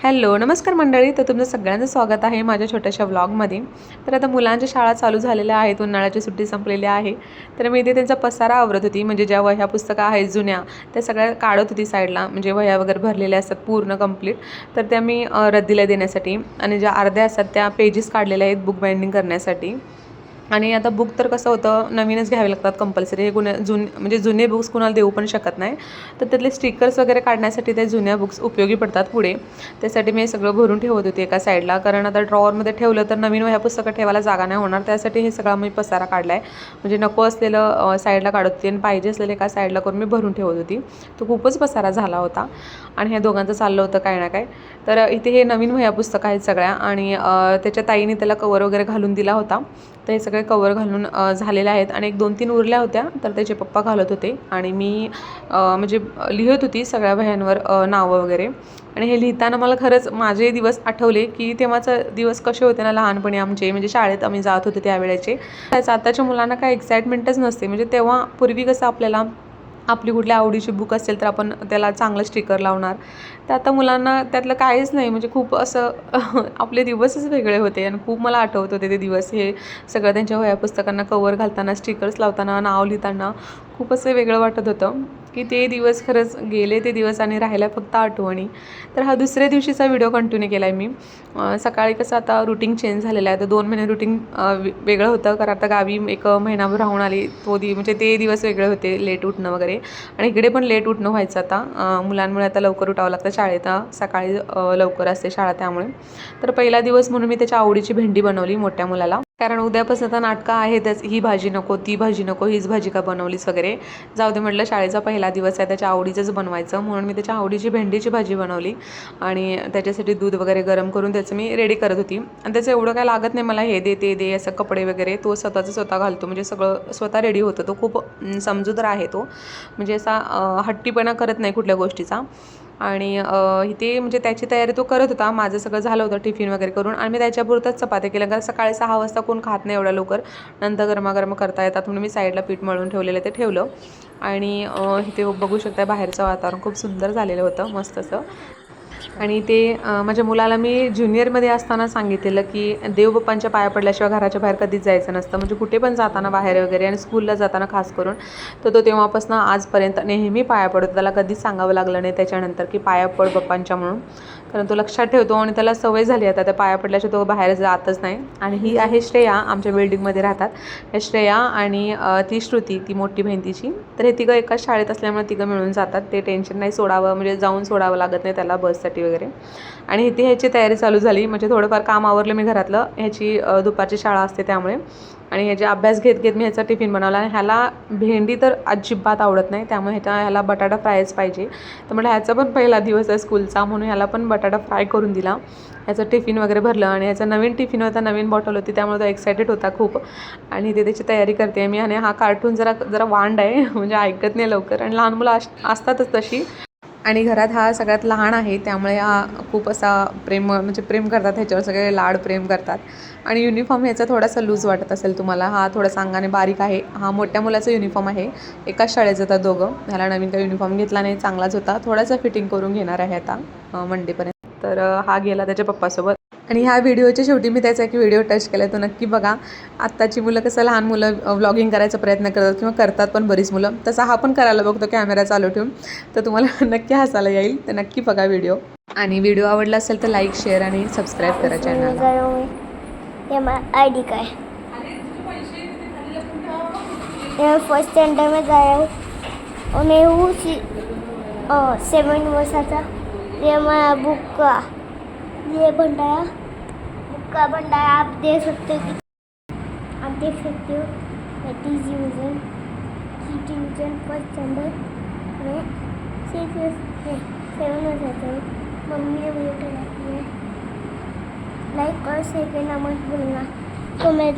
Hello नमस्कार मंडळी. तर तुमचं सगळ्यांचं स्वागत आहे माझ्या छोट्याशा व्लॉगमध्ये. तर आता मुलांच्या शाळा चालू झालेल्या आहेत. उन्हाळ्याची सुट्टी संपलेली आहे. तर मी इथे त्यांचा पसारा आवरत होती. म्हणजे ज्या वह्या पुस्तकं आहेत जुन्या त्या सगळ्या काढत होती साईडला. म्हणजे वह्या वगैरे भरलेल्या असतात पूर्ण कंप्लीट तर त्या मी रद्दीला देण्यासाठी आणि ज्या अर्ध्या असतात त्या पेजेस काढलेल्या आहेत बुक बाइंडिंग करण्यासाठी. आणि आता बुक तर कसं होतं नवीनच घ्यावे लागतात कंपल्सरी हे कुणा जुन म्हणजे जुने बुक्स कुणाला देऊ पण शकत नाही. तर त्यातले स्टिकर्स वगैरे काढण्यासाठी ते जुन्या बुक्स उपयोगी पडतात पुढे. त्यासाठी मी हे सगळं भरून ठेवत होते एका साईडला कारण आता ड्रॉवरमध्ये ठेवलं तर नवीन ह्या पुस्तकं ठेवायला जागा नाही होणार. त्यासाठी हे सगळं मी पसारा काढला आहे म्हणजे नको असलेलं साईडला काढत होती आणि पाहिजे असलेलं एका साईडला करून मी भरून ठेवत होती. तो खूपच पसारा झाला होता. आणि ह्या दोघांचं चाललं होतं काय ना काय. तर इथे हे नवीन वह्या पुस्तकं आहेत सगळ्या. आणि त्याच्या ताईने त्याला कवर वगैरे घालून दिला होता. तर हे सगळे कवर घालून झालेले आहेत. आणि एक दोन तीन उरल्या होत्या तर त्याचे पप्पा घालत होते. आणि मी म्हणजे लिहित होती सगळ्या वह्यांवर नावं वगैरे. आणि हे लिहिताना मला खरंच माझे दिवस आठवले की तेव्हाचं दिवस कसे होते ना लहानपणी आमचे. म्हणजे शाळेत आम्ही जात होते त्यावेळेचे. त्याचं आताच्या मुलांना काय एक्साइटमेंटच नसते. म्हणजे तेव्हा पूर्वी कसं आपल्याला आपली कुठल्या आवडीची बुक असेल तर आपण त्याला चांगलं स्टिकर लावणार. तर आता मुलांना त्यातलं काहीच नाही म्हणजे खूप असं आपले दिवसच वेगळे होते आणि खूप मला आठवत होते ते दिवस. हे सगळं त्यांच्या वह्या पुस्तकांना कवर घालताना स्टिकर्स लावताना नाव लिहिताना. खूप असं वेगळं वाटत होतं की ते दिवस खरंच गेले ते दिवस आणि राहिल्या फक्त आठवणी. तर हा दुसऱ्या दिवशीचा व्हिडिओ कंटिन्यू केला आहे मी सकाळी कसं आता रुटीन चेंज झालेलं आहे. तर दोन महिने रुटीन वेगळं होतं. कारण आता गावी एक महिनाभर राहून आली तो दि म्हणजे ते दिवस वेगळे होते लेट उठणं वगैरे. आणि इकडे पण लेट उठणं व्हायचं आता. मुलांमुळे आता लवकर उठावं लागतं. शाळेत सकाळी लवकर असते शाळा त्यामुळे. तर पहिला दिवस म्हणून मी त्याच्या आवडीची भेंडी बनवली मोठ्या मुलाला. कारण उद्यापासून आता नाटकं आहेतच. ही भाजी नको ती भाजी नको हीच भाजी का बनवलीस वगैरे. जाऊ दे म्हटलं शाळेचा पहिला दिवस आहे त्याच्या आवडीचंच बनवायचं. म्हणून मी त्याच्या आवडीची भेंडीची भाजी बनवली. आणि त्याच्यासाठी दूध वगैरे गरम करून त्याचं मी रेडी करत होती. आणि त्याचं एवढं काय लागत नाही मला हे दे ते दे असं कपडे वगैरे. तो स्वतःचं स्वतः घालतो. म्हणजे सगळं स्वतः रेडी होतं. तो खूप अं, समजूतदार आहे तो. म्हणजे असा हट्टीपणा करत नाही कुठल्या गोष्टीचा. आणि इथे म्हणजे त्याची तयारी तो करत होता. माझं सगळं झालं होतं टिफिन वगैरे करून आणि मी त्याच्यापुरतंच चपात्या केल्या. कारण सकाळी सहा वाजता कोण खात नाही एवढ्या लवकर. नंतर गरमागरम करता येतात म्हणून मी साईडला पीठ मळून ठेवलेलं ते ठेवलं. आणि इथे बघू शकता बाहेरचं वातावरण खूप सुंदर झालेलं होतं मस्त असं. आणि ते माझ्या मुलाला मी ज्युनियरमध्ये असताना सांगितलेलं की देवबाप्पांच्या पाया पडल्याशिवाय घराच्या बाहेर कधीच जायचं नसतं. म्हणजे कुठे पण जाताना बाहेर वगैरे आणि स्कूलला जाताना खास करून तर तो तेव्हापासून आजपर्यंत नेहमी पाया पडतो. त्याला कधीच सांगावं लागलं नाही त्याच्यानंतर की पाया पड बाप्पांच्या म्हणून. कारण तो लक्षात ठेवतो आणि त्याला सवय झाली आता. त्या पाया पडल्याशिवाय तो बाहेर जातच नाही. आणि ही आहे श्रेया आमच्या बिल्डिंगमध्ये राहतात. श्रेया आणि ती श्रुती ती मोठी बहीण तिची. तर हे तिघं एकाच शाळेत असल्यामुळे तिघं मिळून जातात. ते टेन्शन नाही सोडावं म्हणजे जाऊन सोडावं लागत नाही त्याला बससाठी. वगैरे. आणि इथे ह्याची तयारी चालू झाली. म्हणजे थोडंफार काम आवरलं मी घरातलं. ह्याची दुपारची शाळा असते त्यामुळे. आणि ह्याचे अभ्यास घेत घेत मी ह्याचा टिफिन बनवला. आणि ह्याला भेंडी तर अजिबात आवडत नाही. त्यामुळे ह्याच्या ह्याला बटाटा फ्रायच पाहिजे. तर म्हटलं ह्याचा पण पहिला दिवस आहे स्कूलचा. म्हणून ह्याला पण बटाटा फ्राय करून दिला. ह्याचं टिफिन वगैरे भरलं. आणि ह्याचा नवीन टिफिन होता. नवीन बॉटल होती. त्यामुळे तो एक्सायटेड होता खूप. आणि ते त्याची तयारी करते मी. आणि हा कार्टून जरा जरा वांड आहे. म्हणजे ऐकत नाही लवकर. आणि लहान मुलं अस- असतातच तशी. आणि घरात हा सगळ्यात लहान आहे त्यामुळे हा खूप असा प्रेम म्हणजे प्रेम करतात ह्याच्यावर सगळे लाड प्रेम करतात. आणि युनिफॉर्म ह्याचा थोडासा लूज वाटत असेल तुम्हाला हा थोडासा अंगाने बारीक आहे. हा मोठ्या मुलाचा युनिफॉर्म आहे. एकाच शाळेचा होता दोघं. ह्याला नवीन काही युनिफॉर्म घेतला नाही चांगलाच होता. थोडासा फिटिंग करून घेणार आहे आता मंडेपर्यंत. तर हा गेला त्याच्या पप्पासोबत. आणि ह्या व्हिडिओच्या शेवटी मी त्याचा एक व्हिडिओ टच केला तो नक्की बघा. आत्ताची मुलं कसं लहान मुलं व्लॉगिंग करायचा प्रयत्न करतात किंवा करतात पण बरीच मुलं. तसा हा पण करायला बघतो कॅमेरा चालू ठेवून. तर तुम्हाला नक्की हसायला येईल. तर नक्की बघा व्हिडिओ. आणि व्हिडिओ आवडला असेल तर लाईक शेअर आणि सबस्क्राईब करा चॅनल ये डी काय? फर्स्ट स्टँडर्ड में गया हूँ और मैं हूँ सेवन वर्षाचा. ये बुक का? ये भंडारा. कार्बन डाई हो? आप देख सकते हो? कि आप देख सकते हो मैं टी डिवीजन की फर्स्ट चैम्बर में सिक्स सेवन हो जाते हैं। मम्मी ने मुझे कराती है। लाइक और शेयर करना मत भूलना। तो मैं